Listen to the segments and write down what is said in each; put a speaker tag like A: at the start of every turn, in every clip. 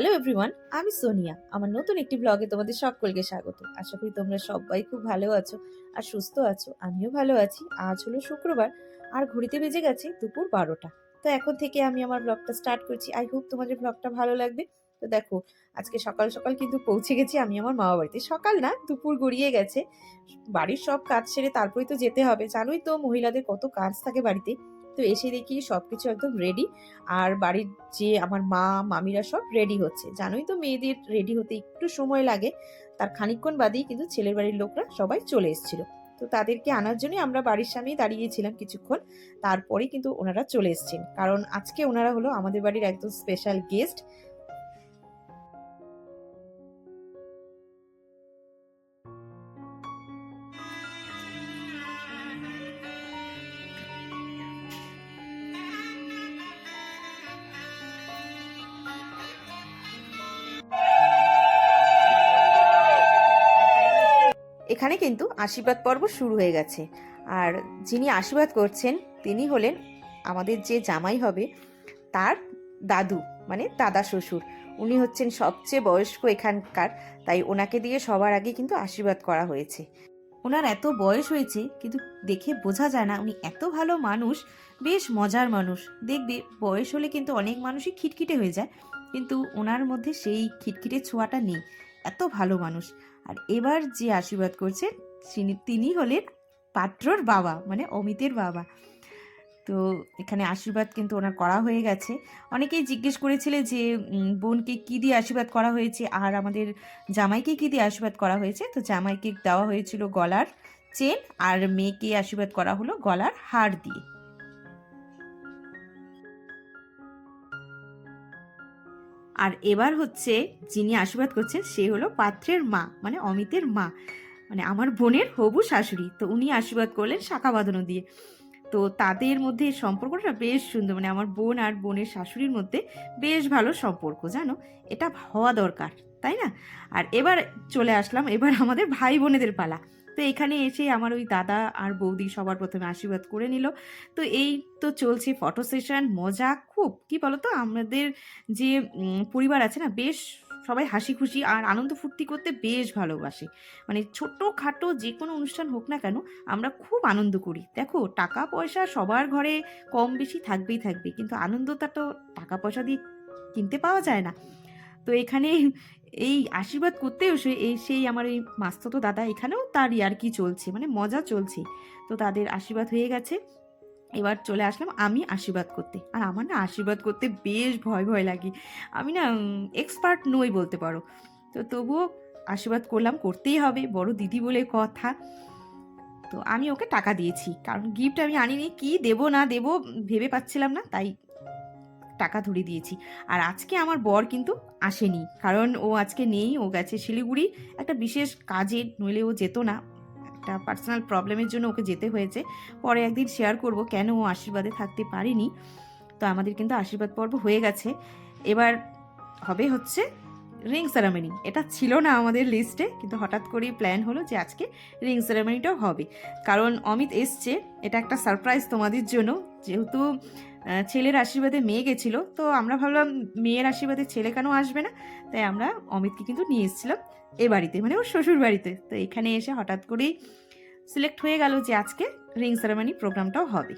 A: Hello everyone আমি সোনিয়া। আমার নতুন একটি ব্লগে তোমাদের সকলকে স্বাগত। আশা করি তোমরা সবাই খুব ভালো আছো আর সুস্থ আছো। আমিও ভালো আছি। আজ হলো শুক্রবার আর ঘড়িতে বেজে গেছে দুপুর বারোটা। তো এখন থেকে আমি আমার ব্লগটা স্টার্ট করছি। আই হোপ তোমাদের ব্লগটা ভালো লাগবে। তো দেখো, আজকে সকাল সকাল কিন্তু পৌঁছে গেছি আমি আমার মামা বাড়িতে। সকাল না, দুপুর গড়িয়ে গেছে। বাড়ির সব কাজ সেরে তারপরেই তো যেতে হবে। জানোই তো মহিলাদের কত কাজ থাকে বাড়িতে। তো এসে দেখি সব কিছু একদম রেডি আর বাড়ির যে আমার মা, মামিরা সব রেডি হচ্ছে। জানোই তো মেয়েদের রেডি হতে একটু সময় লাগে। তার খানিক্ষণ বাদেই কিন্তু ছেলের বাড়ির লোকরা সবাই চলে এসেছিল। তো তাদেরকে আনার জন্যই আমরা বাড়ির সামনেই দাঁড়িয়েছিলাম কিছুক্ষণ। তারপরে কিন্তু ওনারা চলে এসছেন। কারণ আজকে ওনারা হলো আমাদের বাড়ির একদম স্পেশাল গেস্ট এখানে কিন্তু আশীর্বাদ পর্ব শুরু হয়ে গেছে। আর যিনি আশীর্বাদ করছেন, তিনি হলেন আমাদের যে জামাই হবে, তার দাদু মানে দাদা শ্বশুর। উনি হচ্ছেন সবচেয়ে বয়স্ক এখানকার, তাই ওনাকে দিয়ে সবার আগে কিন্তু আশীর্বাদ করা হয়েছে। ওনার এত বয়স হয়েছে, কিন্তু দেখে বোঝা যায় না, উনি এত ভালো মানুষ, বেশ মজার মানুষ। দেখবে, বয়স হলে কিন্তু অনেক মানুষই খিটখিটে হয়ে যায়, কিন্তু ওনার মধ্যে সেই খিটখিটে ছোঁয়াটা নেই। এত ভালো মানুষ। আর এবার যে আশীর্বাদ করছেন, তিনি- হলেন পাত্রর বাবা মানে অমিতের বাবা। তো এখানে আশীর্বাদ কিন্তু ওনার করা হয়ে গেছে। অনেকেই জিজ্ঞেস করেছিলে যে বোনকে কী দিয়ে আশীর্বাদ করা হয়েছে? আর আমাদের জামাইকে কী দিয়ে আশীর্বাদ করা হয়েছে? তো জামাইকে দেওয়া হয়েছিল গলার চেন, আর মেয়েকে আশীর্বাদ করা হলো গলার হার দিয়ে। আর এবার হচ্ছে যিনি আশীর্বাদ করছেন, সে হলো পাত্রের মা মানে অমিতের মা মানে আমার বোনের হবু শাশুড়ি। তো উনি আশীর্বাদ করলেন শাখা বাঁধানো দিয়ে। তো তাদের মধ্যে সম্পর্কটা বেশ সুন্দর। মানে আমার বোন আর বোনের শাশুড়ির মধ্যে বেশ ভালো সম্পর্ক, জানো? এটা হওয়া দরকার, তাই না? আর এবার চলে আসলাম, এবার আমাদের ভাই বোনেদের পালা। তো এখানে এসে আমার ওই দাদা আর বৌদি সবার প্রথমে আশীর্বাদ করে নিল। তো এই তো চলছে ফটো সেশন, মজা খুব। কি বলতো? আমাদের যে পরিবার আছে না, বেশ সবাই হাসি খুশি আর আনন্দ ফুর্তি করতে বেশ ভালোবাসে। মানে ছোটো খাটো যে কোনো অনুষ্ঠান হোক না কেন, আমরা খুব আনন্দ করি। দেখো টাকা পয়সা সবার ঘরে কম বেশি থাকবেই থাকবে, কিন্তু আনন্দটা তো টাকা পয়সা দিয়ে কিনতে পাওয়া যায় না। তো এখানে এই আশীর্বাদ করতে এসে এই সেই আমার এই মাস্ততো দাদা এখানেও তার আর কি চলছে মানে মজা চলছে। তো তাদের আশীর্বাদ হয়ে গেছে। এবার চলে আসলাম আমি আশীর্বাদ করতে। আর আমার না আশীর্বাদ করতে বেশ ভয় ভয় লাগে। আমি না এক্সপার্ট নই বলতে পারো। তো তবুও আশীর্বাদ করলাম, করতেই হবে, বড় দিদি বলে কথা। তো আমি ওকে টাকা দিয়েছি। কারণ গিফট আমি আনিনি, কি দেবো, না দেবো, ভেবে পাচ্ছিলাম না, তাই টাকা ধরে দিয়েছি। আর আজকে আমার বর কিন্তু আসেনি। কারণ ও আজকে নেই, ও গেছে শিলিগুড়ি। একটা বিশেষ কাজে, নইলে ও যেত না। একটা পার্সোনাল প্রবলেমের জন্য ওকে যেতে হয়েছে। পরে একদিন শেয়ার করব কেন ও আশীর্বাদে থাকতে পারেনি। তো আমাদের কিন্তু আশীর্বাদ পর্ব হয়ে গেছে। এবার হবে হচ্ছে রিং সেরামনি এটা ছিল না আমাদের লিস্টে কিন্তু হঠাৎ করেই প্ল্যান হলো যে আজকে রিং সেরামনিটাও হবে। কারণ অমিত এসছে, এটা একটা সারপ্রাইজ তোমাদের জন্য। যেহেতু ছেলের আশীর্বাদে মেয়ে গেছিল, তো আমরা ভাবলাম মেয়ের আশীর্বাদে ছেলে কেন আসবে না? তাই আমরা অমিতকে কিন্তু নিয়ে এসেছিলাম। এ বাড়িতে মানে ওর শ্বশুর বাড়িতে। তো এখানে এসে হঠাৎ করেই সিলেক্ট হয়ে গেল যে আজকে রিং সেরামনি প্রোগ্রামটাও হবে।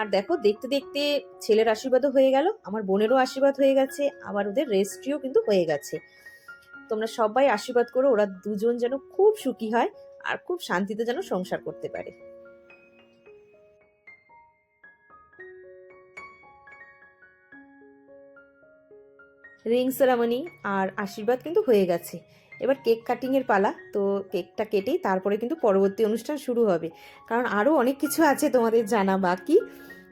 A: আর দেখো, দেখতে দেখতে ছেলের আশীর্বাদও হয়ে গেল, আমার বোনেরও আশীর্বাদ হয়ে গেছে, আবার ওদের রেজিস্ট্রিও কিন্তু হয়ে গেছে। তোমরা সবাই আশীর্বাদ করো, ওরা দুজন যেন খুব সুখী হয়, আর খুব শান্তিতে যেন সংসার করতে পারে। রিং সেরামনি আর আশীর্বাদ কিন্তু হয়ে গেছে। এবার কেক কাটিংয়ের পালা, তো কেকটা কেটেই তারপরে কিন্তু পরবর্তী অনুষ্ঠান শুরু হবে। কারণ আরও অনেক কিছু আছে তোমাদের জানা বাকি।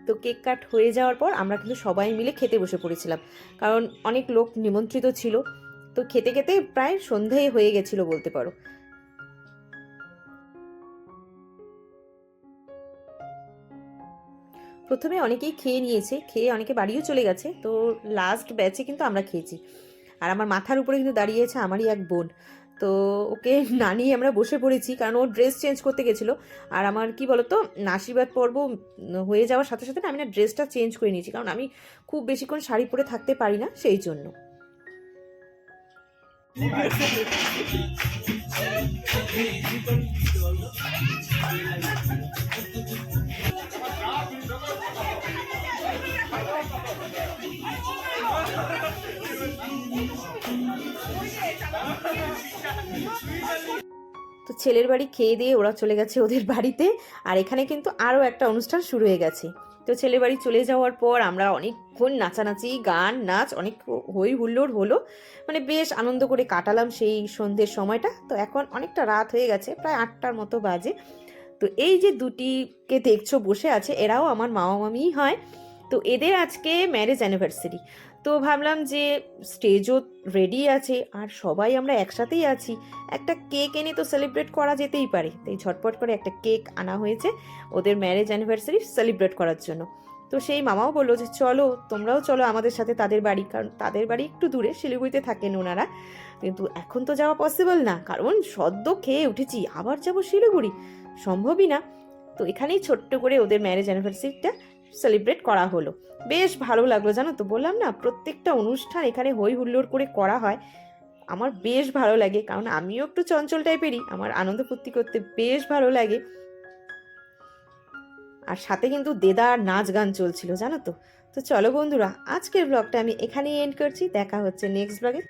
A: তো কেক কাট হয়ে যাওয়ার পর আমরা কিন্তু সবাই মিলে খেতে বসে পড়েছিলাম। কারণ অনেক লোক নিমন্ত্রিত ছিল। তো খেতে খেতে প্রায় সন্ধে হয়ে গেছিল বলতে পারো। প্রথমে অনেকেই খেয়ে নিয়েছে খেয়ে অনেকে বাড়িও চলে গেছে তো লাস্ট ব্যাচে কিন্তু আমরা খেয়েছি আর আমার মাথার উপরে কিন্তু দাঁড়িয়েছে আমারই এক বোন তো ওকে না নিয়ে আমরা বসে পড়েছি কারণ ও ড্রেস চেঞ্জ করতে গেছিল আর আমার কি বলতো আশীর্বাদ পর্ব হয়ে যাওয়ার সাথে সাথে না আমি না ড্রেসটা চেঞ্জ করে নিয়েছি কারণ আমি খুব বেশিক্ষণ শাড়ি পরে থাকতে পারি না সেই জন্য তো ছেলের বাড়ি খেয়ে দিয়ে ওরা চলে গেছে ওদের বাড়িতে। আর এখানে কিন্তু আরও একটা অনুষ্ঠান শুরু হয়ে গেছে। তো ছেলের বাড়ি চলে যাওয়ার পর আমরা অনেকক্ষণ নাচানাচি, গান, নাচ, অনেক হই হুল্লোড় হলো। মানে বেশ আনন্দ করে কাটালাম সেই সন্ধ্যের সময়টা। তো এখন অনেকটা রাত হয়ে গেছে, প্রায় আটটার মতো বাজে। তো এই যে দুটিকে দেখছ বসে আছে, এরাও আমার মামা মামিই হয়। তো এদের আজকে ম্যারেজ অ্যানিভার্সারি তো ভাবলাম যে স্টেজও রেডি আছে, আর সবাই আমরা একসাথেই আছি। একটা কেক এনে তো সেলিব্রেট করা যেতেই পারে। তাই ঝটপট করে একটা কেক আনা হয়েছে ওদের ম্যারেজ অ্যানিভার্সারি সেলিব্রেট করার জন্য। তো সেই মামাও বলল যে, চলো, তোমরাও চলো আমাদের সাথে তাদের বাড়ি, কারণ তাদের বাড়ি একটু দূরে, শিলিগুড়িতে থাকেন ওনারা। কিন্তু এখন তো যাওয়া পসিবল না, কারণ সদ্য খেয়ে উঠেছি, আবার যাব শিলিগুড়ি। সম্ভবই না। তো এখানেই ছোট্ট করে ওদের ম্যারেজ অ্যানিভার্সারিটা সেলিব্রেট করা হলো। বেশ ভালো লাগল জানো তো, বললাম না, প্রত্যেকটা অনুষ্ঠান এখানে হই হুল্লোড় করে করা হয়। আমার বেশ ভালো লাগে, কারণ আমিও একটু চঞ্চল টাইপেরই, আমার আনন্দ ফুর্তি করতে বেশ ভালো লাগে। আর সাথে কিন্তু দেদার নাচ গান চলছিল, জানো তো। তো চলো বন্ধুরা, আজকের ব্লগটা আমি এখানেই এন্ড করছি, দেখা হচ্ছে নেক্সট ব্লগে